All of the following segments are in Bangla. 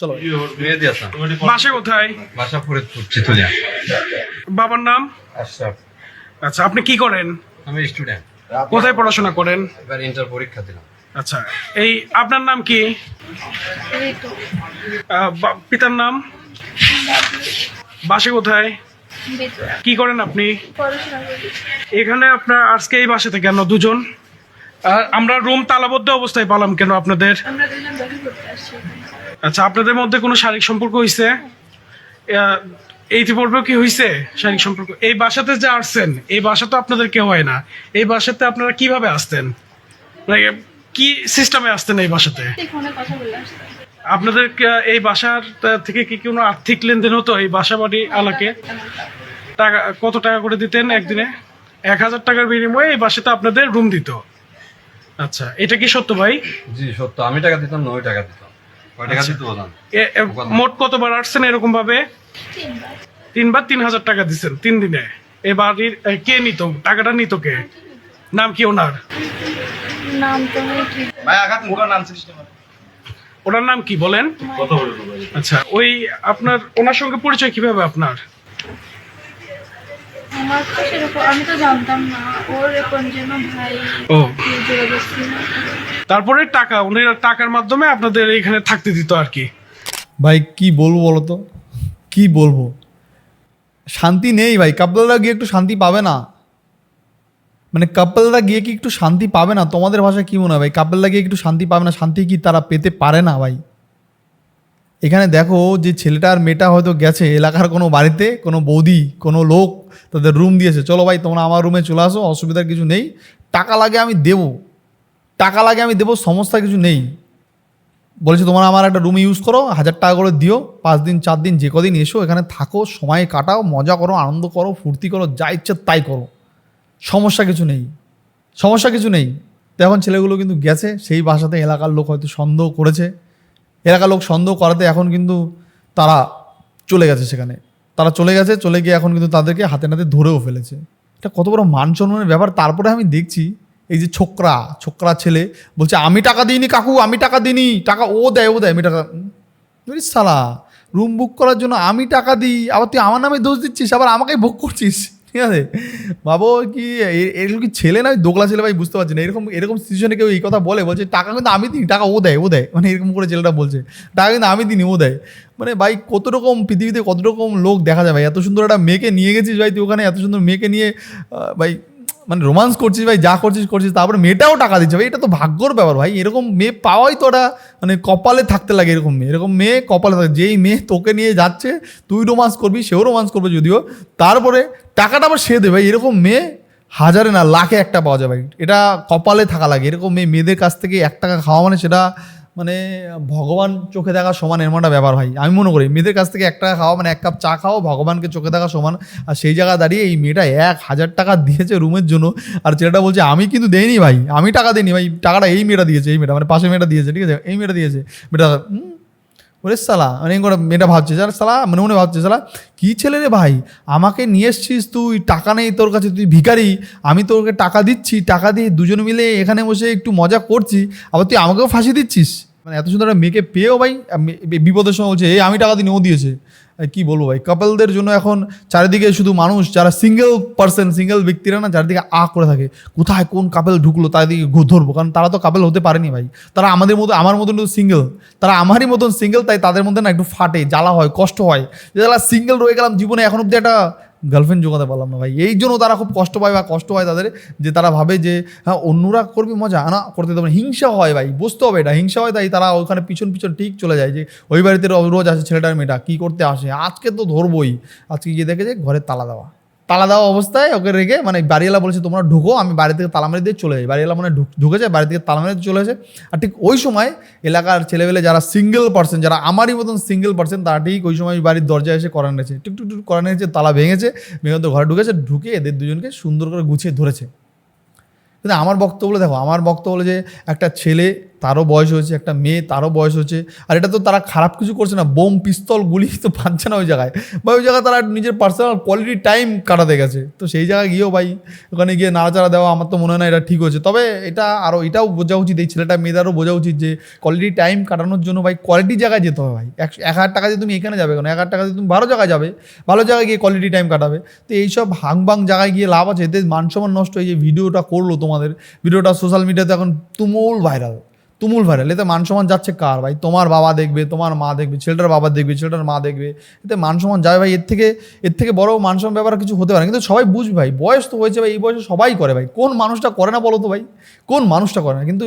চলো। বাসা কোথায়? বাসা ফরিদপুর চিতুলিয়া। বাবার নাম? আশরাফ। আচ্ছা আপনি কি করেন? আমি স্টুডেন্ট কোথায় পড়াশোনা করেন? এবার ইন্টার পরীক্ষা দিলাম। আচ্ছা এই আপনার নাম কি? পিতার নাম? বাসা কোথায়? কি করেন আপনি? এখানে আপনার আজকে এই বাসাতে কেন দুজন। আমরা রুম তালাবদ্ধ অবস্থায় পালাম কেন আপনাদের? আচ্ছা আপনাদের মধ্যে কোনো শারীরিক সম্পর্ক হয়েছে ইতিপূর্বেও কি হয়েছে শারীরিক সম্পর্ক? এই বাসাতে যে আসছেন এই বাসা তো আপনাদের কেউ হয় না। এই বাসাতে আপনারা কীভাবে আসতেন? মানে কি সিস্টেমে আসতেন এই বাসাতে? আপনাদের এই বাসার থেকে কি কোনো আর্থিক লেনদেন হতো এই বাসা বাড়ি আলাকে টাকা কত টাকা করে দিতেন একদিনে? এক হাজার টাকার বিনিময়ে এই বাসাতে আপনাদের রুম দিত। আচ্ছা এটা কি সত্য ভাই? জি সত্য। আমি টাকা দিতাম নয় টাকা দিতাম মোট কতবার আসছেন এরকম ভাবে? তিনবার। তিন হাজার টাকা দিচ্ছেন তিন দিনে। এ বাড়ির কে নিত? টাকাটা নিত কে? নাম কি ওনার? ওনার নাম কি বলেন? আচ্ছা ওই আপনার ওনার সঙ্গে পরিচয় কীভাবে আপনার? আমার তো সেরকম আমি তো জানতাম না ওর কোন যেন ভাই ও। তারপরে টাকা উনি টাকার মাধ্যমে আপনাদের এখানে থাকতে দিত আর কি। ভাই কি বলব বলো তো? কি বলব? শান্তি নেই ভাই কাপলরা গিয়ে একটু শান্তি পাবে না? মানে কাপলরা গিয়ে কি একটু শান্তি পাবে না? তোমাদের ভাষায় কি মনে হয় ভাই? কাপলরা গিয়ে একটু শান্তি পাবে না? শান্তি কি তারা পেতে পারে না ভাই? এখানে দেখো যে ছেলেটা আর মেয়েটা হয়তো গেছে এলাকার কোনো বাড়িতে কোনো বৌদি কোনো লোক তাদের রুম দিয়েছে। চলো ভাই, তোমরা আমার রুমে চলে আসো, অসুবিধার কিছু নেই। টাকা লাগে আমি দেবো। টাকা লাগে আমি দেবো, সমস্যা কিছু নেই। বলেছে, তোমার আমার একটা রুম ইউজ করো, হাজার টাকা করে দিও। পাঁচ দিন, চার দিন, যে কদিন এসো, এখানে থাকো, সময় কাটাও, মজা করো, আনন্দ করো, ফুর্তি করো, যা ইচ্ছে তাই করো। সমস্যা কিছু নেই। সমস্যা কিছু নেই। তো এখন ছেলেগুলো কিন্তু গেছে, সেই বাসাতে এলাকার লোক হয়তো সন্দেহ করেছে। এলাকার লোক সন্দেহ করাতে এখন কিন্তু তারা চলে গেছে সেখানে। তারা চলে গেছে, চলে গিয়ে এখন কিন্তু তাদেরকে হাতে নাতে ধরেও ফেলেছে। এটা কত বড় মান সম্মানের ব্যাপার। তারপরে আমি দেখছি এই যে ছোকরা ছোকরা ছেলে বলছে, আমি টাকা দিইনি কাকু, আমি টাকা দিইনি, টাকা ও দেয় ও দেয়, আমি টাকা সালা রুম বুক করার জন্য আমি টাকা দিই, আবার তুই আমার নামে দোষ দিচ্ছিস, আবার আমাকেই ভোগ করছিস? ঠিক আছে? বাবু কি এরকম কি ছেলে না? দোকলা ছেলে ভাই বুঝতে পারছি না। এরকম এরকম সিচুয়েশনে কেউ এই কথা বলে, বলছে, টাকা কিন্তু আমি দিই টাকা ও দেয় ও দেয়। মানে এরকম করে ছেলেটা বলছে, টাকা কিন্তু আমি দিইনি, ও দেয়। মানে ভাই কত রকম পৃথিবীতে কত রকম লোক দেখা যায় ভাই। এত সুন্দর একটা মেয়েকে নিয়ে গেছিস ভাই তুই ওখানে, এত সুন্দর মেয়েকে নিয়ে ভাই মানে রোমান্স করছিস ভাই, যা করছিস করছিস, তারপরে মেয়েটাও টাকা দিচ্ছে ভাই, এটা তো ভাগ্যর ব্যাপার ভাই, এরকম মেয়ে পাওয়াই তো ওটা মানে কপালে থাকতে লাগে এরকম মেয়ে এরকম মেয়ে কপালে থাকে, যেই মেয়ে তোকে নিয়ে যাচ্ছে, তুই রোমান্স করবি, সেও রোমান্স করবে যদিও, তারপরে টাকাটা আবার সে দেবে ভাই এরকম মেয়ে হাজারে না, লাখে একটা পাওয়া ভাই, এটা কপালে থাকা লাগে, এরকম মেয়ে, মেয়েদের কাছ থেকে এক টাকা খাওয়া মানে সেটা মানে ভগবান চোখে দেখা সমান এমন একটা ব্যাপার হয় আমি মনে করি, মেয়েদের কাছ থেকে এক টাকা খাওয়া মানে এক কাপ চা খাওয়া ভগবানকে চোখে দেখা সমান। আর সেই জায়গায় দাঁড়িয়ে এই মেয়েটা এক হাজার টাকা দিয়েছে রুমের জন্য। আর ছেলেটা বলছে, আমি কিন্তু দেইনি ভাই, আমি টাকা দিইনি ভাই, টাকাটা এই মেয়েটা দিয়েছে, এই মেয়েটা মানে পাশে মেয়েটা দিয়েছে, ঠিক আছে? এই মেয়েটা দিয়েছে। মেয়েটা ওরে সালা। মানে করে মেয়েটা ভাবছে যারা সালা, মনে মনে ভাবছে, সালা, কী ছেলে রে ভাই? আমাকে নিয়ে এসছিস তুই, টাকা নেই তোর কাছে, তুই ভিকারি আমি তোকে টাকা দিচ্ছি, টাকা দিয়ে দুজন মিলে এখানে বসে একটু মজা করছি, আবার তুই আমাকেও ফাঁসি দিচ্ছিস? মানে এত সুন্দর একটা মেয়েকে পেয়েও ভাই বিপদের সময় বলছে, এই, আমি টাকা দিই ও দিয়েছে। কি বলব ভাই? কাপলদের জন্য এখন চারিদিকে শুধু মানুষ, যারা সিঙ্গেল পার্সন সিঙ্গেল ব্যক্তিরা না, চারিদিকে আ করে থাকে। কোথায় কোন কাপেল ঢুকলো তার দিকে ধরবো। কারণ তারা তো কাপেল হতে পারেনি ভাই। তারা আমাদের মতো, আমার মতন সিঙ্গেল তারা আমারই মতন সিঙ্গেল তাই তাদের মধ্যে না একটু ফাটে, জ্বালা হয়, কষ্ট হয়। যে যারা সিঙ্গেল রয়ে গেলাম, জীবনে এখন অব্দি একটা গার্লফ্রেন্ড জোগাতে পারলাম না ভাই। এই জন্য তারা খুব কষ্ট পায় বা কষ্ট হয় তাদের, যে তারা ভাবে যে হ্যাঁ অন্যরা করবি, মজা, আনা, করতে দেবে হিংসা হয় ভাই, বুঝতে হবে এটা। হিংসা হয় তাই তারা ওখানে পিছন পিছন ঠিক চলে যায় যে, ওই বাড়িতে রোজ আসে ছেলেটার মেয়েটা, কী করতে আসে? আজকে তো ধরবই। আজকে গিয়ে দেখে যে ঘরে তালা দেওয়া। তালা দেওয়া অবস্থায় ওকে রেখে মানে বাড়িওয়ালা বলেছে, তোমরা ঢুকো, আমি বাড়ি থেকে তালা মেরে দিয়ে চলে যাই। বাড়িওয়ালা মানে ঢুক- ঢুকেছে বাড়ি থেকে তালা মেরে চলে এসে আর ঠিক ওই সময় এলাকার ছেলেবেলে যারা সিঙ্গেল পার্সন যারা আমারই মতন সিঙ্গেল পার্সন তারা ঠিক ওই সময় বাড়ির দরজায় এসে করান গেছে টুক টুক টুক, করান গেছে তালা ভেঙেছে, ভেঙে তো ঘরে ঢুকেছে, ঢুকে এদের দুজনকে সুন্দর করে গুছিয়ে ধরেছে। কিন্তু আমার বক্তব্য দেখো, আমার বক্তব্য যে একটা ছেলে তারও বয়স হয়েছে, একটা মেয়ে তারও বয়স হয়েছে, আর এটা তো তারা খারাপ কিছু করছে না, বোম, পিস্তল, গুলি তো পাচ্ছে না ওই জায়গায়। বা ওই জায়গায় তারা নিজের পার্সোনাল কোয়ালিটি টাইম কাটাতে গেছে। তো সেই জায়গায় গিয়েও ভাই, ওখানে গিয়ে নাড়াচাড়া দেওয়া আমার তো মনে হয় না এটা ঠিক হয়েছে। তবে এটা আরও এটাও বোঝা উচিত, এই ছেলেটা, মেয়েদেরও বোঝা উচিত যে কোয়ালিটি টাইম কাটানোর জন্য ভাই কোয়ালিটি জায়গায় যেতে হবে ভাই। এক হাজার টাকা দিয়ে তুমি এখানে যাবে কেন? এক হাজার টাকা দিয়ে তুমি ভালো জায়গায় যাবে, ভালো জায়গায় গিয়ে কোয়ালিটি টাইম কাটাবে। তো এইসব হাংবাং জায়গায় গিয়ে লাভ আছে, এতে মান সম্মান নষ্ট হয়ে যে ভিডিওটা করল তোমাদের। ভিডিওটা সোশ্যাল মিডিয়াতে এখন তুমুল ভাইরাল তুমুল ভাইরাল এতে মান সম্মান যাচ্ছে কার? ভাই, তোমার বাবা দেখবে, তোমার মা দেখবে, ছেলেটার বাবা দেখবে, ছেলেটার মা দেখবে, এতে মান সম্মান যাবে ভাই, এর থেকে এর থেকে বড় মান সম্মান ব্যাপার কিছু হতে পারে। কিন্তু সবাই বুঝবে, ভাই, বয়স তো হয়েছে, ভাই, এই বয়সে সবাই করে, ভাই। কোন মানুষটা করে না বলো তো, ভাই? কোন মানুষটা করে না? কিন্তু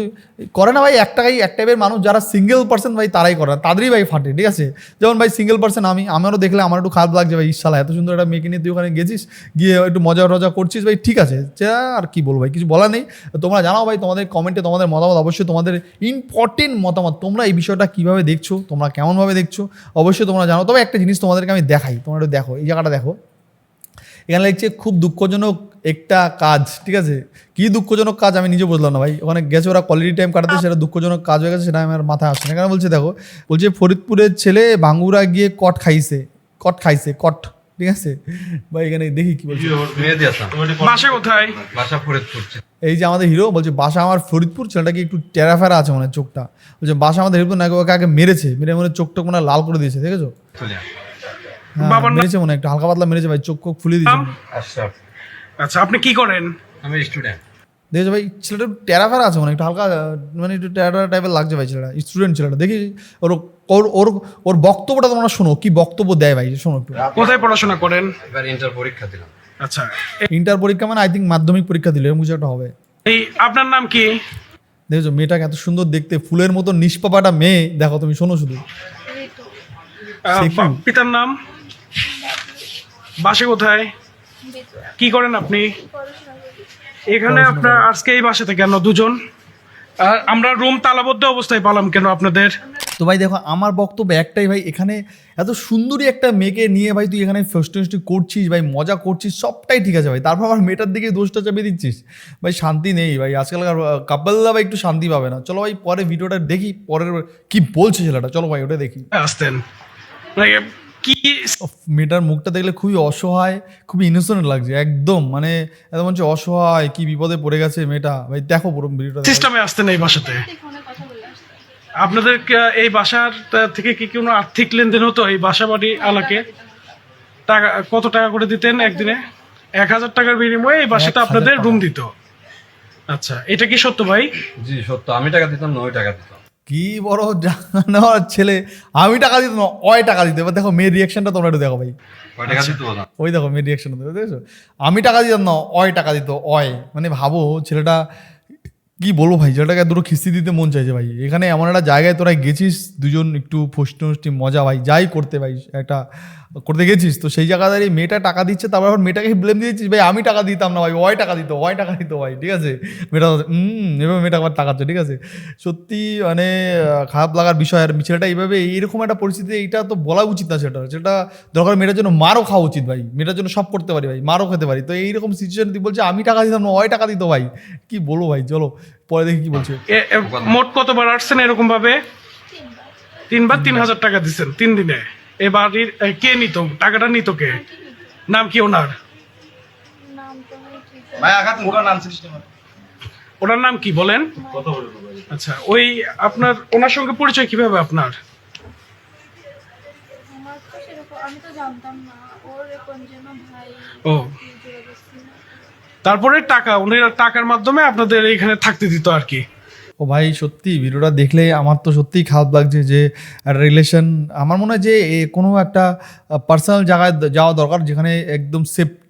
করে না, ভাই এক টাকাই এক টাইপের মানুষ যারা সিঙ্গেল পার্সন ভাই, তারাই করে না। তাদেরই, ভাই, ফাটে, ঠিক আছে? যেমন, ভাই সিঙ্গেল পার্সন আমি আমারও দেখলে আমার একটু খারাপ লাগছে, ভাই ইসালা এত সুন্দর একটা মেয়েকে নিয়ে তুই ওখানে গেছিস, গিয়ে একটু মজা টজা করছিস, ভাই, ঠিক আছে। যে আর কি বলব, ভাই, কিছু বলার নেই। তোমরা জানাও, ভাই, তোমাদের কমেন্টে তোমাদের মতামত অবশ্যই তোমাদের ইম্পর্টেন্ট মতামত। তোমরা এই বিষয়টা কীভাবে দেখছ? তোমরা কেমনভাবে দেখছ? অবশ্যই তোমরা জানো। তবে একটা জিনিস তোমাদেরকে আমি দেখাই। তোমরা একটু দেখো। এই জায়গাটা দেখো। এখানে লিখছে খুব দুঃখজনক একটা কাজ, ঠিক আছে? কি দুঃখজনক কাজ আমি নিজে বুঝলাম না ভাই। ওখানে গেছে ওরা কোয়ালিটি টাইম কাটাতে, সেটা দুঃখজনক কাজ হয়ে গেছে, সেটা আমার মাথায় আসছে না। এখানে বলছে, দেখো, বলছে ফরিদপুরের ছেলে ভাঙ্গুরা গিয়ে কট খাইছে। কট খাইছে, কট। ঠিক আছে? ভাই এখানে দেখি কি বলছে। বাসা কোথায়? বাসা ফরিদপুর। এই যে আমাদের হিরো বলছে বাসা আমার ফরিদপুর ছেলেটা কি একটু টেরাফেরা আছে মানে চোখটা? বলছে বাসা আমাদের হিরো নাকি ওকে আগে মেরেছে? মেরে মনে হয় চোখটা মনে হয় লাল করে দিয়েছে দেখেছ? হ্যাঁ, বাবার মেরেছে মনে একটু হালকা পাতলা মেরেছে ভাই চোখ ফুলে দিয়েছে। আচ্ছা। আপনি কি করেন? আমি স্টুডেন্ট দেখেছ ভাই? ছেলেটা টেরাফেরা আছে মানে একটু হালকা মানে একটু টেরা টাইপের লাগছে ভাই ছেলেটা স্টুডেন্ট ছেলেটা। দেখি ওর ওর ওর ওর বক্তব্যটা তোমরা শোনো কি বক্তব্য দেয় ভাই শোনো একটু। কোথায় পড়াশোনা করেন? এবার ইন্টার পরীক্ষা দিলাম। আচ্ছা। ইন্টার পরীক্ষা মানে আই থিঙ্ক মাধ্যমিক পরীক্ষা দিলে এরকম কিছু একটা হবে। এই আপনার নাম কি? দেখেছ মেয়েটাকে এত সুন্দর দেখতে ফুলের মতো নিষ্পাপাটা মেয়ে দেখো তুমি শোনো শুধু। পিতার নাম? বাসে কোথায়? কি করেন আপনি? এখানে আপনার আজকে এই বাসাতে কেন দুজন। আর আমরা রুম তালাবদ্ধ অবস্থায় পালাম কেন আপনাদের? তো ভাই দেখো আমার বক্তব্য একটাই ভাই এখানে এত সুন্দরী একটা মেয়েকে নিয়ে ভাই তুই এখানে ফেস্টি করছিস ভাই মজা করছিস সবটাই ঠিক আছে ভাই। তারপর আবার মেয়েটার দিকে দোষটা চাপিয়ে দিচ্ছিস। ভাই শান্তি নেই ভাই আজকালকার কাপলরা ভাই একটু শান্তি পাবে না। চলো ভাই পরে ভিডিওটা দেখি পরের কি বলছে ছেলেটা চলো ভাই ওটা দেখি। আসতেন। কি মেয়েটার মুখটা দেখলে খুবই অসহায় খুবই ইনোসেন্ট লাগছে একদম মানে একদম হচ্ছে অসহায় কি বিপদে পড়ে গেছে মেয়েটা। ভাই দেখো পুরো ভিডিওটা। সিস্টেমে আসতেন এই বাসাতে। আসতে আপনাদের এই বাসার থেকে কি কোনো আর্থিক লেনদেন হতো এই বাসা বাড়ি আলাকে? টাকা কত টাকা করে দিতেন একদিনে? এক হাজার টাকার বিনিময়ে এই বাসাতে আপনাদের রুম দিত। আচ্ছা এটা কি সত্য ভাই? জি সত্য। আমি টাকা দিতাম না ওই টাকা দিতাম। কি বড় জানার ছেলে? আমি টাকা দিত না অয় টাকা দিতে। এবার দেখো মেয়ের রিয়াকশনটা তোমরা একটু দেখো ভাই। ওই বললাম ওই দেখো মেয়ের রিয়াকশন দেখেছ? আমি টাকা দিতাম না অয় টাকা দিত অয়। মানে ভাবো ছেলেটা কি বলব ভাই ছেলেটাকে দুটো খিস্তি দিতে মন চাইছে ভাই। এখানে এমন একটা জায়গায় তোরা গেছিস দুজন একটু ফষ্টি মজা ভাই যাই করতে ভাই একটা করতে গেছিস? তো সেই জায়গা দাঁড়িয়ে মেয়েটা টাকা দিচ্ছে তারপর আবার মেয়েটাকে ব্লেম দিয়েছিস ভাই আমি টাকা দিতাম না ভাই ওয় টাকা দিত ওয় টাকা দিত ভাই ঠিক আছে? মেয়েটা হুম এভাবে মেয়েটা আবার টাকাচ্ছে ঠিক আছে? সত্যি মানে খারাপ লাগার বিষয়। আর ছেলেটা এইভাবে এইরকম একটা পরিস্থিতি এইটা তো বলা উচিত না সেটা সেটা দরকার মেয়েটার জন্য মারও খাওয়া উচিত ভাই মেয়েটার জন্য সব করতে পারি ভাই মারও খেতে পারি। তো এইরকম সিচুয়েশন তুই বলছে আমি টাকা দিতাম না ওই টাকা দিত ভাই কি বলব ভাই চলো পরে দেখি কি বলছে। মোট কতবার আসছেন এরকম ভাবে তিনবার। তিনবার তিন হাজার টাকা দিচ্ছেন তিন দিনে? এ বাড়ির কে নিত? টাকাটা নিত কে? নাম কি ওনার? ওনার নাম কি বলেন? আচ্ছা ওই আপনার ওনার সঙ্গে পরিচয় কীভাবে আপনার? আমার তো সেরকম আমি তো জানতাম না। ওর কোন যেন ভাই ও। তারপরে টাকা ওনার টাকার মাধ্যমে আপনাদের এখানে থাকতে দিত আর কি। ও ভাই, সত্যি ভিডিওটা দেখলে আমার তো সত্যিই খারাপ লাগছে যে রিলেশন আমার মনে হয় যে কোনো একটা পার্সোনাল জায়গায় যাওয়া দরকার যেখানে একদম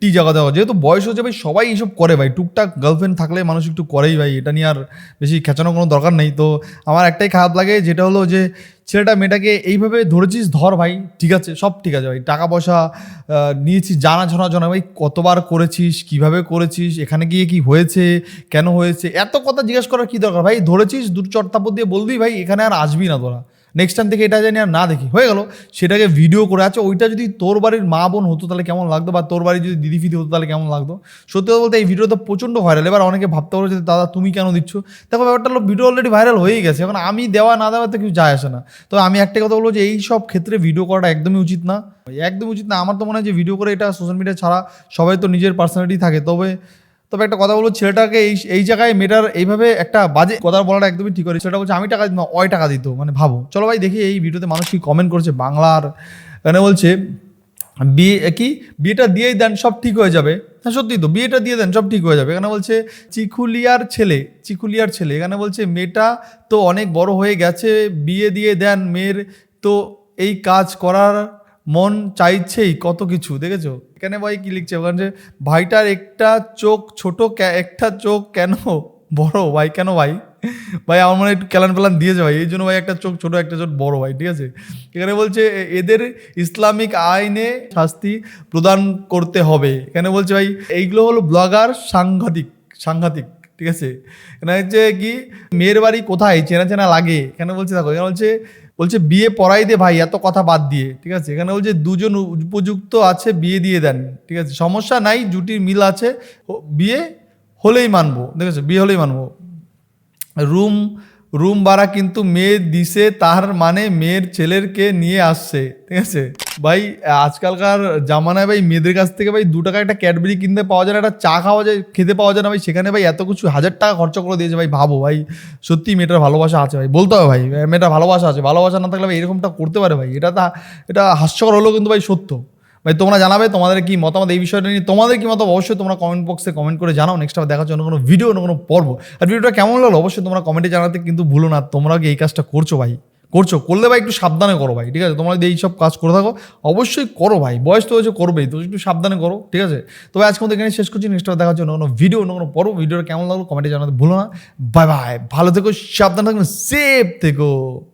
সেফটি জায়গা দেওয়া। যেহেতু বয়স হচ্ছে ভাই, সবাই এইসব করে ভাই। টুকটাক গার্লফ্রেন্ড থাকলে মানুষ একটু করেই ভাই। এটা নিয়ে আর বেশি খেঁচানোর কোনো দরকার নেই। তো আমার একটাই খারাপ লাগে, যেটা হলো যে ছেলেটা মেয়েটাকে এইভাবে ধরেছিস, ধর ভাই, ঠিক আছে, সব ঠিক আছে ভাই। টাকা পয়সা নিয়েছিস জানা জানা জানা ভাই, কতবার করেছিস, কীভাবে করেছিস, এখানে গিয়ে কি হয়েছে, কেন হয়েছে, এত কথা জিজ্ঞেস করার কী দরকার? ভাই, ধরেছিস, দু চট্টাপদ দিয়ে বলবি ভাই, এখানে আর আসবি না তোরা। নেক্সট টাইম থেকে এটা জানি আর না দেখি। হয়ে গেল। সেটাকে ভিডিও করে আছে। ওইটা যদি তোর বাড়ির মা বোন হতো, তাহলে কেমন লাগতো? বা তোর বাড়ির যদি দিদি ফিদি হতো, তাহলে কেমন লাগতো? সত্যি কথা বলতে এই ভিডিও তো প্রচণ্ড ভাইরাল এবার অনেকে ভাবতে পারো যে, দাদা, তুমি কেন দিচ্ছ? দেখো, ব্যাপারটা হলো ভিডিও অলরেডি ভাইরাল হয়েই গেছে। এখন আমি দেওয়া না দেওয়াতে কিছু যায় আসে না। তো আমি একটা কথা বলব যে, এই সব ক্ষেত্রে ভিডিও করাটা একদমই উচিত না। একদমই উচিত না। আমার তো মনে হয় যে ভিডিও করে এটা সোশ্যাল মিডিয়া ছাড়া সবাই তো নিজের পার্সোনালিটি থাকে। তবে তবে একটা কথা বলব, ছেলেটাকে এই এই জায়গায় মেয়েটার এইভাবে একটা বাজে কথা বলাটা একদমই ঠিক করে সেটা বলছে, আমি টাকা দিতাম অয় টাকা দিত। মানে ভাবো। চলো ভাই, দেখি এই ভিডিওতে মানুষ কি কমেন্ট করছে, বাংলার এখানে বলছে, বিয়ে কি? বিয়েটা দিয়েই দেন, সব ঠিক হয়ে যাবে। হ্যাঁ সত্যি তো, বিয়েটা দিয়ে দেন, সব ঠিক হয়ে যাবে। এখানে বলছে, চিকুলিয়ার ছেলে চিকুলিয়ার ছেলে। এখানে বলছে, মেয়েটা তো অনেক বড় হয়ে গেছে, বিয়ে দিয়ে দেন, মেয়ের তো এই কাজ করার মন চাইছেই কত কিছু, দেখেছ? এখানে ভাই কি লিখছে? ওখানে যে, ভাইটার একটা চোখ ছোট একটা চোখ কেন বড়? ভাই, কেন ভাই? ভাই, আমার মনে একটু ক্যালান প্যালান দিয়েছে ভাই, এই জন্য ভাই একটা চোখ ছোট, একটা চোখ বড় ভাই, ঠিক আছে? এখানে বলছে এদের ইসলামিক আইনে শাস্তি প্রদান করতে হবে। এখানে বলছে ভাই, এইগুলো হলো ব্লগার সাংঘাতিক সাংঘাতিক, ঠিক আছে? এখানে হচ্ছে কি, মেয়ের বাড়ি কোথায়? চেনা চেনা লাগে। এখানে বলছে, দেখো, এখানে বলছে বলছে, বিয়ে পড়াই দে ভাই, এত কথা বাদ দিয়ে। ঠিক আছে? এখানে বলছে, দুজন উপযুক্ত আছে, বিয়ে দিয়ে দেন। ঠিক আছে? সমস্যা নাই, জুটির মিল আছে বিয়ে হলেই মানবো। আছে? বিয়ে হলেই মানবো। রুম রুম ভাড়া কিন্তু মেয়ে দিছে, তার মানে মেয়ের ছেলেরকে নিয়ে আসছে। ঠিক আছে? ভাই, আজকালকার জামানায় ভাই মেয়েদের কাছ থেকে ভাই দু টাকা একটা ক্যাডবেরি কিনতে পাওয়া যায় না, একটা চা খাওয়া যায়, খেতে পাওয়া যায় না ভাই। সেখানে ভাই এত কিছু হাজার টাকা খরচা করে দিয়েছে ভাই, ভাবো ভাই। সত্যি মেয়েটার ভালোবাসা আছে ভাই, বলতে হবে ভাই মেয়েটার ভালোবাসা আছে। ভালোবাসা না থাকলে ভাই এরকমটা করতে পারে ভাই, এটা তা, এটা হাস্যকর হলেও কিন্তু ভাই সত্য। ভাই, তোমরা জানাবে, তোমাদের কি মতামত এই বিষয়টা নিয়ে, তোমাদের কি মতামত? অবশ্যই তোমরা কমেন্ট বক্সে কমেন্ট করে জানাও। নেক্সট আবার দেখার জন্য কোনো ভিডিও অন্য কোনো পর্ব। আর ভিডিওটা কেমন লাগল? অবশ্যই তোমরা কমেন্টে জানাতে কিন্তু ভুলো না, তোমরা কি এই কাজটা করছ ভাই? করছ, করলে ভাই একটু সাবধানে করো ভাই, ঠিক আছে? তোমরা যদি এইসব কাজ করে থাকো, অবশ্যই করো ভাই, বয়স তো হয়েছে করবেই, তো একটু সাবধানে করো, ঠিক আছে? তবে আজকে মতো এখানে শেষ করছি নেক্সট দেখার জন্য কোনো ভিডিও অন্য কোনো পরব ভিডিওটা কেমন লাগল কমেন্টে জানাতে ভুলো না। বাই বাই ভালো থেকো, সাবধানে থাকবে সেফ থেকো।